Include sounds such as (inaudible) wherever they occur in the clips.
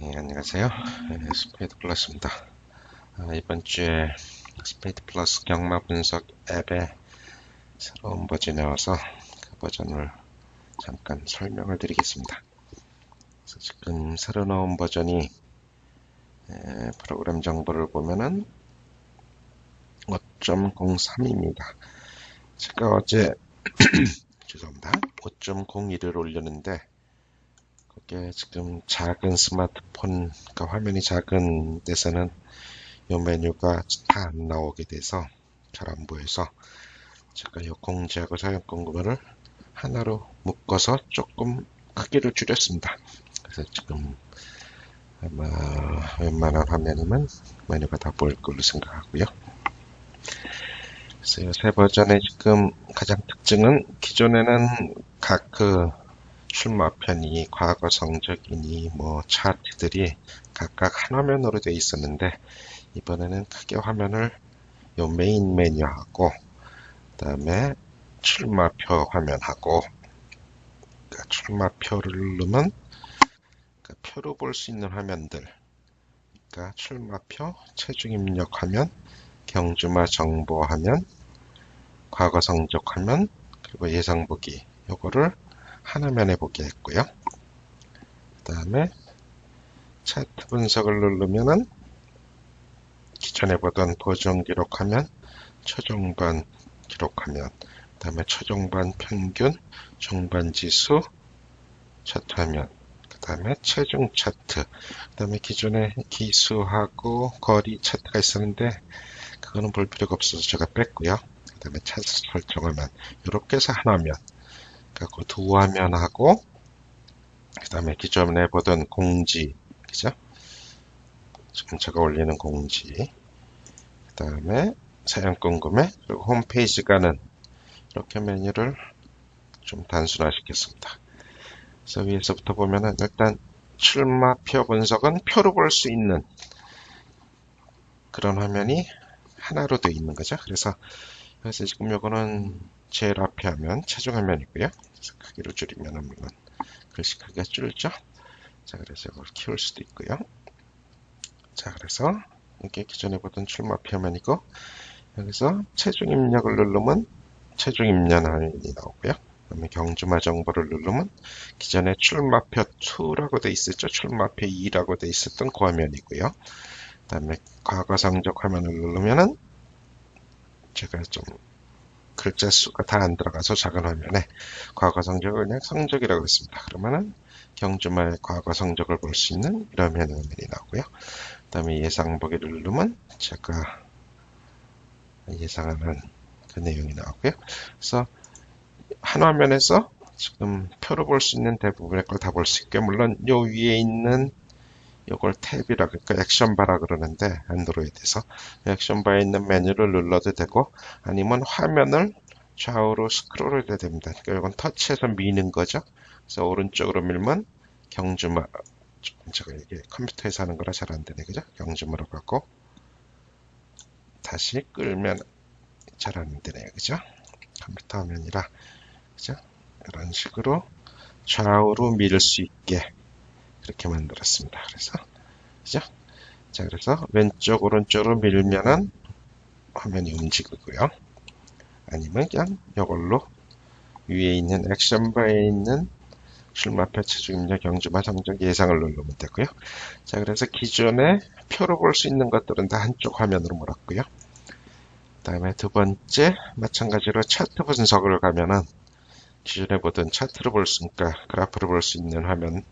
예, 안녕하세요. 네, 스페이드 플러스입니다. 아, 이번 주에 스페이드 플러스 경마 분석 앱의 새로운 버전이 나와서 그 버전을 잠깐 설명을 드리겠습니다. 지금 새로 나온 버전이 에, 프로그램 정보를 보면은 5.03입니다. 제가 어제 (clears throat) 죄송합니다. 5.01을 올렸는데 그게 지금 작은 스마트폰, 그러니까 화면이 작은 데서는 이 메뉴가 다 안 나오게 돼서 잘 안 보여서 제가 이 공지하고 사용 공구를 하나로 묶어서 조금 크기를 줄였습니다. 그래서 지금 아마 웬만한 화면이면 메뉴가 다 보일 걸로 생각하고요. 그래서 이새 버전의 지금 가장 특징은 기존에는 각그 출마편이 과거 성적이니 뭐 차트들이 각각 한 화면으로 되어 있었는데 이번에는 크게 화면을 요 메인 메뉴하고 그 다음에 출마표 화면하고 그러니까 출마표를 누르면 그러니까 표로 볼 수 있는 화면들 그러니까 출마표, 체중 입력 화면, 경주마 정보 화면, 과거 성적 화면, 그리고 예상 보기 요거를 하나면에 보게 했고요. 그 다음에 차트 분석을 누르면은 기존에 보던 보정 기록하면 최종반 기록하면 그 다음에 최종반 평균 종반 지수 차트 화면 그 다음에 체중 차트 그 다음에 기존에 기수하고 거리 차트가 있었는데 그거는 볼 필요가 없어서 제가 뺐고요 그 다음에 차트 설정하면 이렇게 해서 하나면 그리고 두 화면하고 그 다음에 기존에 보던 공지 그죠? 지금 제가 올리는 공지 그 다음에 사용권 구매 그리고 홈페이지 가는 이렇게 메뉴를 좀 단순화시켰습니다. 그래서 위에서부터 보면은 일단 출마표 분석은 표로 볼 수 있는 그런 화면이 하나로 되어 있는 거죠. 그래서 그래서 지금 요거는 제일 앞에 하면 최종 화면이고요. 크기를 줄이면 물론 글씨 크기가 줄죠. 자, 그래서 이걸 키울 수도 있고요. 자, 그래서 이게 기존에 보던 출마표 화면이고 여기서 체중 입력을 누르면 체중 입력 화면이 나오고요. 그다음에 경주마 정보를 누르면 기존에 출마표 2라고 돼 있었죠. 출마표 2라고 돼 있었던 그 화면이고요. 그다음에 과거 성적 화면을 누르면은 제가 좀 글자 수가 다 안 들어가서 작은 화면에 과거 성적을 그냥 성적이라고 했습니다. 그러면은 경주마의 과거 성적을 볼 수 있는 이런 화면이 나오고요. 그 다음에 예상 보기를 누르면 제가 예상하는 그 내용이 나오고요. 그래서 한 화면에서 지금 표로 볼 수 있는 대부분의 걸 다 볼 수 있고요. 물론 요 위에 있는 이걸 탭이라 그러니까 액션바라 그러는데 안드로이드에서 액션바에 있는 메뉴를 눌러도 되고 아니면 화면을 좌우로 스크롤을 해도 됩니다. 그러니까 이건 터치해서 미는 거죠. 그래서 오른쪽으로 밀면 경주마 제가 이게 컴퓨터에서 하는 거라 잘 안 되네 그죠? 경주마로 가고 다시 끌면 잘 안 되네요 그죠? 컴퓨터 화면이라 그죠? 이런 식으로 좌우로 밀수 있게 그렇게 만들었습니다. 그래서 그죠? 자 그래서 왼쪽 오른쪽으로 밀면은 화면이 움직이고요. 아니면 그냥 이걸로 위에 있는 액션바에 있는 출마표 체중입력 경주마 성적 예상을 누르면 되고요. 자 그래서 기존에 표로 볼 수 있는 것들은 다 한쪽 화면으로 몰았고요. 그 다음에 두 번째 마찬가지로 차트 분석을 가면은 기존에 보던 차트를 볼 수, 있으니까 그래프를 볼 수 있는 화면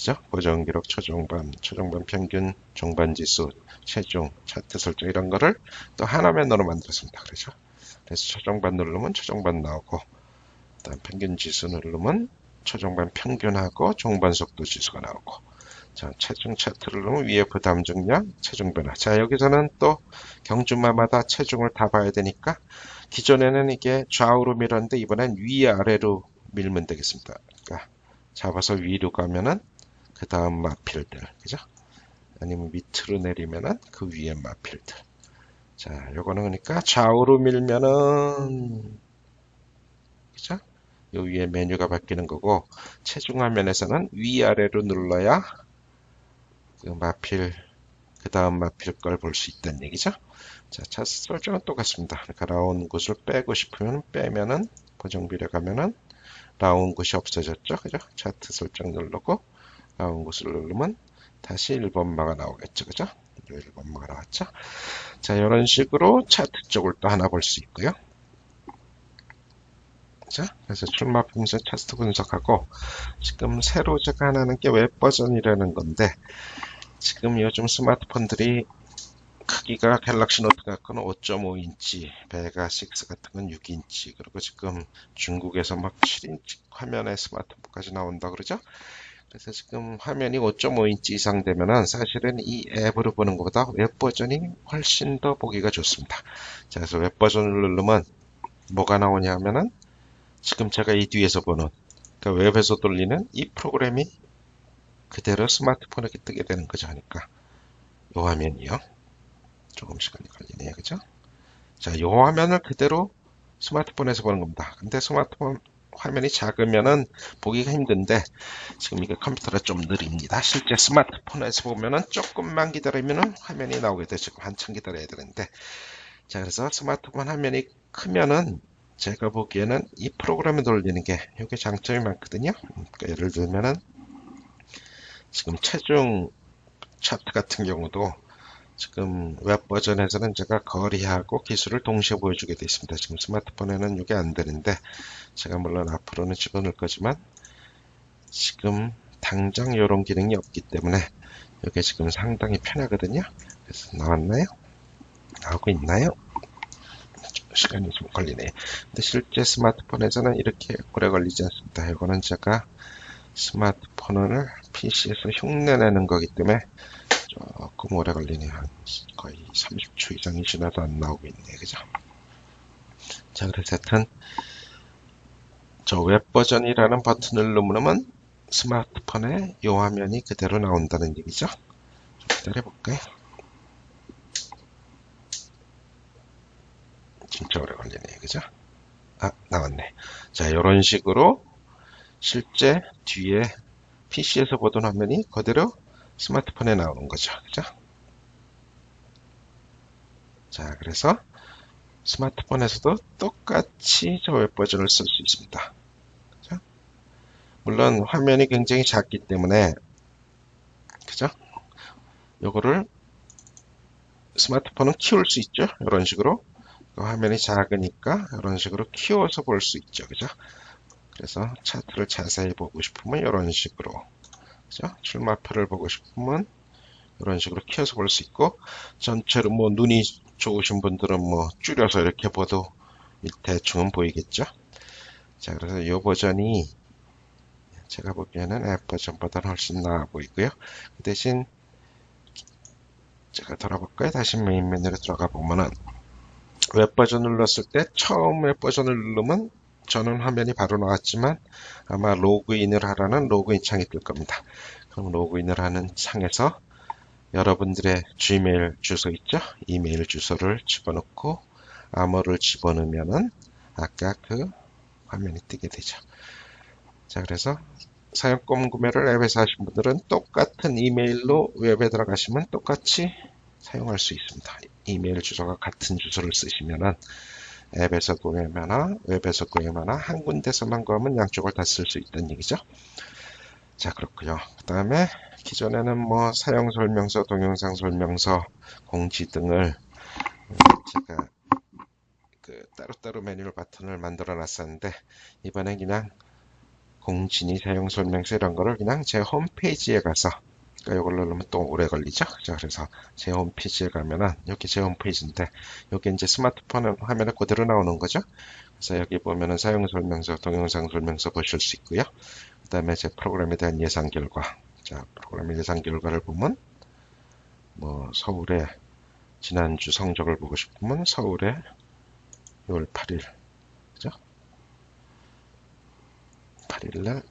그죠? 보정 기록, 초중반, 초중반 평균, 종반 지수, 체중, 차트 설정 이런 거를 또 하나면으로 만들었습니다. 그렇죠? 그래서 초중반 누르면 초중반 나오고, 그다음 평균 지수 누르면 초중반 평균하고 종반 속도 지수가 나오고, 자 체중 차트를 누르면 위에 부담 중량, 체중 변화. 자 여기서는 또 경주마마다 체중을 다 봐야 되니까 기존에는 이게 좌우로 밀었는데 이번엔 위 아래로 밀면 되겠습니다. 그러니까 잡아서 위로 가면은 그 다음 마필들, 그죠? 아니면 밑으로 내리면은 그 위에 마필들. 자, 요거는 그러니까 좌우로 밀면은, 그죠? 요 위에 메뉴가 바뀌는 거고, 체중 화면에서는 위아래로 눌러야 그 마필 그 다음 마필 걸 볼 수 있다는 얘기죠. 자, 차트 설정은 똑같습니다. 그러니까 나온 곳을 빼고 싶으면 빼면은 고정비례 가면은 나온 곳이 없어졌죠. 그죠? 차트 설정 누르고 나온 곳을 누르면 다시 1번마가 나오겠죠. 그죠? 1번마가 나왔죠. 자, 이런 식으로 차트 쪽을 또 하나 볼 수 있고요. 자, 그래서 출마 분석 차트 분석하고 지금 새로 제가 하나는 게 웹 버전이라는 건데 지금 요즘 스마트폰들이 크기가 갤럭시 노트 같은 건 5.5인치, 베가 6 같은 건 6인치, 그리고 지금 중국에서 막 7인치 화면에 스마트폰까지 나온다 그러죠? 그래서 지금 화면이 5.5인치 이상 되면은 사실은 이 앱으로 보는 것보다 웹 버전이 훨씬 더 보기가 좋습니다. 자, 그래서 웹 버전을 누르면 뭐가 나오냐 하면은 지금 제가 이 뒤에서 보는 그러니까 웹에서 돌리는 이 프로그램이 그대로 스마트폰에 뜨게 되는 거죠. 하니까 요 화면이요. 조금 시간이 걸리네요. 그죠? 자, 요 화면을 그대로 스마트폰에서 보는 겁니다. 근데 스마트폰 화면이 작으면은 보기가 힘든데 지금 이게 컴퓨터가 좀 느립니다. 실제 스마트폰에서 보면은 조금만 기다리면은 화면이 나오게 되죠. 지금 한참 기다려야 되는데 자 그래서 스마트폰 화면이 크면은 제가 보기에는 이 프로그램을 돌리는 게 이게 장점이 많거든요. 그러니까 예를 들면은 지금 체중 차트 같은 경우도 지금 웹 버전에서는 제가 거리하고 기술을 동시에 보여주게 되어 있습니다. 지금 스마트폰에는 이게 안 되는데 제가 물론 앞으로는 집어넣을 거지만 지금 당장 이런 기능이 없기 때문에 이게 지금 상당히 편하거든요. 그래서 나왔나요? 나오고 있나요? 시간이 좀 걸리네. 근데 실제 스마트폰에서는 이렇게 오래 걸리지 않습니다. 이거는 제가 스마트폰을 PC에서 흉내내는 거기 때문에 조금 오래 걸리네요. 거의 30초 이상이 지나도 안 나오고 있네. 그죠? 자, 그래서 하여튼, 저 웹 버전이라는 버튼을 누르면 스마트폰에 이 화면이 그대로 나온다는 얘기죠. 좀 기다려볼까요? 진짜 오래 걸리네. 그죠? 아, 나왔네. 자, 이런 식으로 실제 뒤에 PC에서 보던 화면이 그대로 스마트폰에 나오는 거죠. 그죠? 자, 그래서 스마트폰에서도 똑같이 저 웹 버전을 쓸 수 있습니다. 그죠? 물론 화면이 굉장히 작기 때문에 그죠? 요거를 스마트폰은 키울 수 있죠. 이런 식으로 그 화면이 작으니까 이런 식으로 키워서 볼 수 있죠. 그죠? 그래서 차트를 자세히 보고 싶으면 이런 식으로 그죠? 출마표를 보고 싶으면 이런 식으로 키워서 볼 수 있고 전체로 뭐 눈이 좋으신 분들은 뭐 줄여서 이렇게 봐도 대충은 보이겠죠. 자 그래서 이 버전이 제가 보기에는 앱 버전보다는 훨씬 나아 보이고요. 그 대신 제가 돌아볼까요? 다시 메인 메뉴로 들어가 보면은 웹 버전 눌렀을 때 처음 웹 버전을 누르면 저는 화면이 바로 나왔지만 아마 로그인을 하라는 로그인 창이 뜰 겁니다. 그럼 로그인을 하는 창에서 여러분들의 Gmail 주소 있죠? 이메일 주소를 집어넣고 암호를 집어넣으면은 아까 그 화면이 뜨게 되죠. 자, 그래서 사용권 구매를 앱에서 하신 분들은 똑같은 이메일로 웹에 들어가시면 똑같이 사용할 수 있습니다. 이메일 주소가 같은 주소를 쓰시면은 앱에서 구매하나 웹에서 구매하나 한 군데서만 구하면 양쪽을 다 쓸 수 있다는 얘기죠. 자 그렇고요. 그 다음에 기존에는 뭐 사용 설명서, 동영상 설명서, 공지 등을 제가 그 따로따로 메뉴 버튼을 만들어 놨었는데 이번엔 그냥 공지니 사용 설명서 이런 거를 그냥 제 홈페이지에 가서 그러니까 이걸 누르면 또 오래 걸리죠. 자, 그래서 제 홈페이지에 가면은 여기 제 홈페이지인데 여기 이제 스마트폰 화면에 그대로 나오는 거죠. 그래서 여기 보면은 사용 설명서, 동영상 설명서 보실 수 있고요. 그 다음에 제 프로그램에 대한 예상 결과. 자, 프로그램 예상 결과를 보면 뭐 서울에 지난주 성적을 보고 싶으면 서울에 6월 8일 그죠? 8일날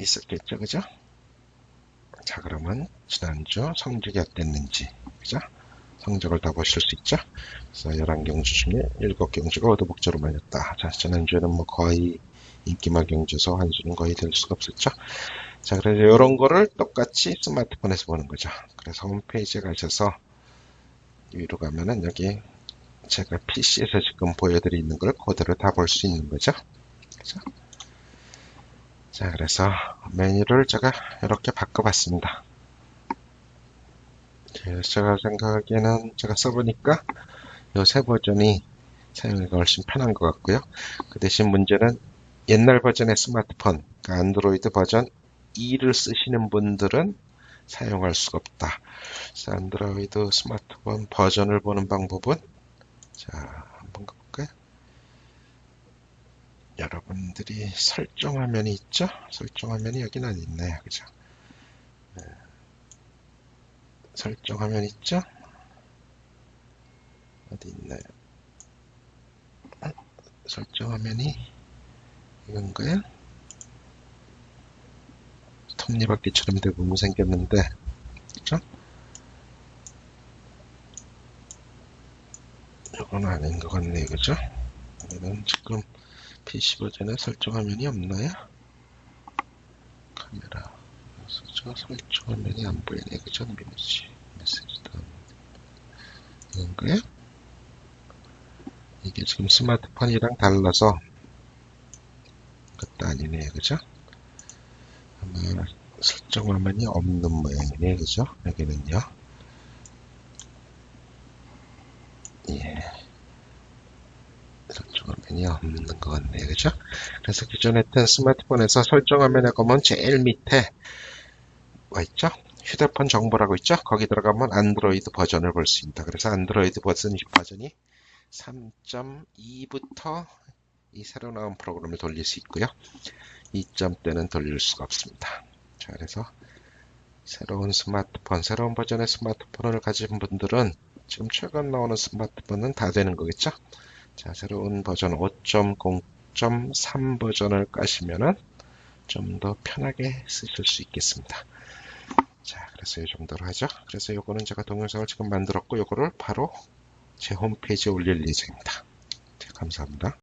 있었겠죠, 그죠? 자 그러면 지난주 성적이 어땠는지 그죠? 성적을 다 보실 수 있죠? 그래서 11경주 중에 7경주가 오도복저로 말렸다. 자, 지난주에는 뭐 거의 인기말 경주에서 한 수는 거의 될 수가 없었죠. 자, 그래서 이런 거를 똑같이 스마트폰에서 보는 거죠. 그래서 홈페이지에 가셔서 위로 가면은 여기 제가 PC에서 지금 보여드리는 걸 그대로 다 볼 수 있는 거죠. 그죠? 자, 그래서 메뉴를 제가 이렇게 바꿔봤습니다. 그래서 제가 생각하기에는 제가 써보니까 요 새 버전이 사용하기가 훨씬 편한 것 같고요. 그 대신 문제는 옛날 버전의 스마트폰, 그러니까 안드로이드 버전 2를 쓰시는 분들은 사용할 수가 없다. 그래서 안드로이드 스마트폰 버전을 보는 방법은 자, 한번 가볼까요? 여러분들이 설정 화면이 있죠? 설정 화면이 안 있네요. 그죠? 네. 설정 화면 있죠? 어디 있나요? 어? 설정 화면이 이건가요? 톱니바퀴처럼 대부분 생겼는데, 그죠? 이건 아닌 것 같네요. 그죠? 여기는 지금 PC 버전에 설정 화면이 없나요? 카메라. 저 설정 화면이 안 보이네. 그죠? 메시지. 메시지도 안 이건가요? 이게 지금 스마트폰이랑 달라서 그것도 아니네요. 그죠? 아마 설정 화면이 없는 모양이네. 그죠? 여기는요. 예. 설정 화면이 없는 것 같네요. 그죠? 그래서 기존에 했던 스마트폰에서 설정 화면에 가면 제일 밑에 뭐 있죠? 휴대폰 정보라고 있죠? 거기 들어가면 안드로이드 버전을 볼 수 있다. 그래서 안드로이드 버전, 버전이 3.2부터 이 새로 나온 프로그램을 돌릴 수 있고요. 2점대는 돌릴 수가 없습니다. 자, 그래서 새로운 스마트폰, 새로운 버전의 스마트폰을 가진 분들은 지금 최근 나오는 스마트폰은 다 되는 거겠죠? 자, 새로운 버전 5.0.3 버전을 까시면은 좀 더 편하게 쓰실 수 있겠습니다. 자, 그래서 이 정도로 하죠. 그래서 요거는 제가 동영상을 지금 만들었고, 요거를 바로 제 홈페이지에 올릴 예정입니다. 자, 감사합니다.